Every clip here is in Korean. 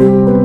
시작.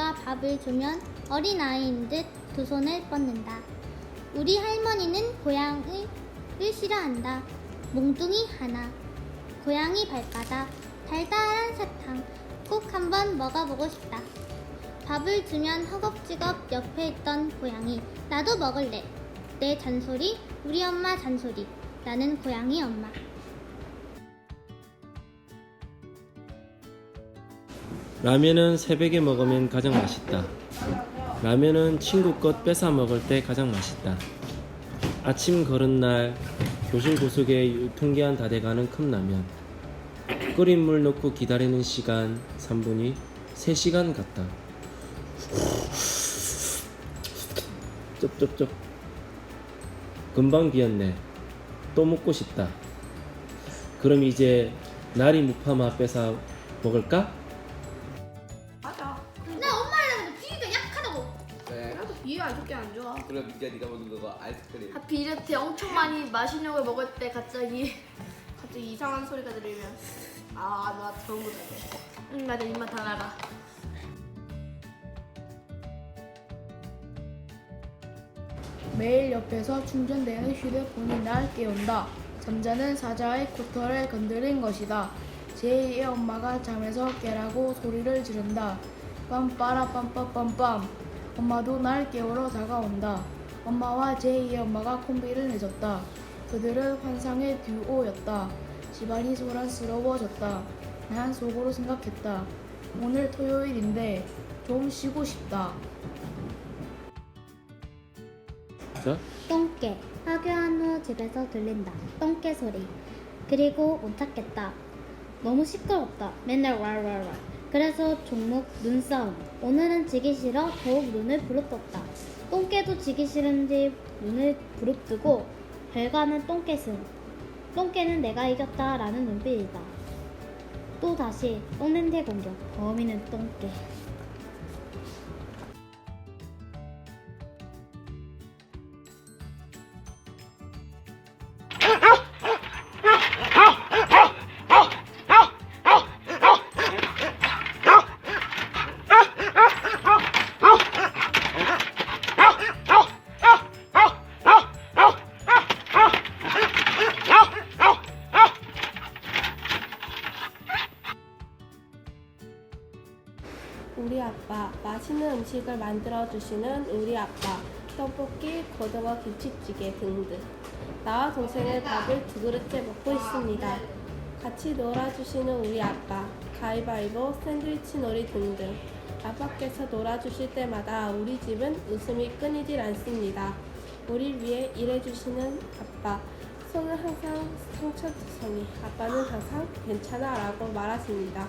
내가 밥을 주면 어린아이인 듯 두 손을 뻗는다. 우리 할머니는 고양이를 싫어한다. 몽둥이 하나, 고양이 발바닥, 달달한 사탕, 꼭 한번 먹어보고 싶다. 밥을 주면 허겁지겁 옆에 있던 고양이, 나도 먹을래. 내 잔소리, 우리 엄마 잔소리, 나는 고양이 엄마. 라면은 새벽에 먹으면 가장 맛있다. 라면은 친구 것 뺏어 먹을 때 가장 맛있다. 아침 걸은 날 교실 구석에 유통기한 다 돼가는 컵라면. 끓인 물 넣고 기다리는 시간 3분이 3시간 같다. 쩝쩝쩝. 금방 비었네. 또 먹고 싶다. 그럼 이제 나리 무파마 뺏어 먹을까? 네. 나도 비위 안 좋아. 그럼 이제 네가 먹는 거가 아이스크림. 하필 이렇게 엄청 많이 맛있는 걸 먹을 때 갑자기 갑자기 이상한 소리가 들리면 아나 좋은 거다. 응 맞아 입맛 다 나가. 매일 옆에서 충전되는 휴대폰이 날 깨운다. 잠자는 사자의 코털을 건드린 것이다. 제2의 엄마가 잠에서 깨라고 소리를 지른다. 빰빠라 빰빠빰빰. 엄마도 날 깨우러 다가온다. 엄마와 제2의 엄마가 콤비를 맺었다. 그들은 환상의 듀오였다. 집안이 소란스러워졌다. 난 속으로 생각했다. 오늘 토요일인데 좀 쉬고 싶다. 자, 똥개. 하교한 후 집에서 들린다. 똥개 소리. 그리고 못 찾겠다. 너무 시끄럽다. 맨날 왈왈왈. 그래서 종목 눈싸움. 오늘은 지기 싫어 더욱 눈을 부릅떴다. 똥개도 지기 싫은지 눈을 부릅뜨고 결과는 똥개승. 똥개는 내가 이겼다 라는 눈빛이다. 또 다시 똥냄새 공격. 범인은 똥개. 우리 아빠 맛있는 음식을 만들어 주시는 우리 아빠 떡볶이, 고등어 김치찌개 등등 나와 동생은 밥을 두 그릇째 먹고 있습니다. 같이 놀아주시는 우리 아빠 가위바위보, 샌드위치 놀이 등등 아빠께서 놀아주실 때마다 우리 집은 웃음이 끊이질 않습니다. 우리 위해 일해주시는 아빠 손은 항상 상처투성이 아빠는 항상 괜찮아 라고 말하십니다.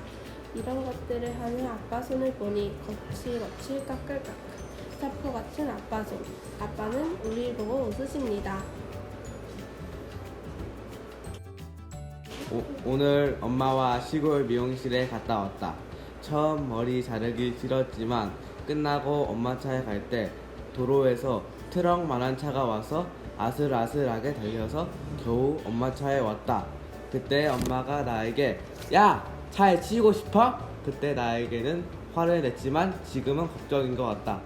이런 것들을 하는 아빠 손을 보니 거칠거칠 까끌까끌 사포 같은 아빠 손 아빠는 우리를 보고 웃으십니다. 오, 오늘 엄마와 시골 미용실에 갔다 왔다. 처음 머리 자르기 싫었지만 끝나고 엄마 차에 갈 때 도로에서 트럭만한 차가 와서 아슬아슬하게 달려서 겨우 엄마 차에 왔다. 그때 엄마가 나에게 야 차에 치이고 싶어? 그때 나에게는 화를 냈지만 지금은 걱정인 것 같다.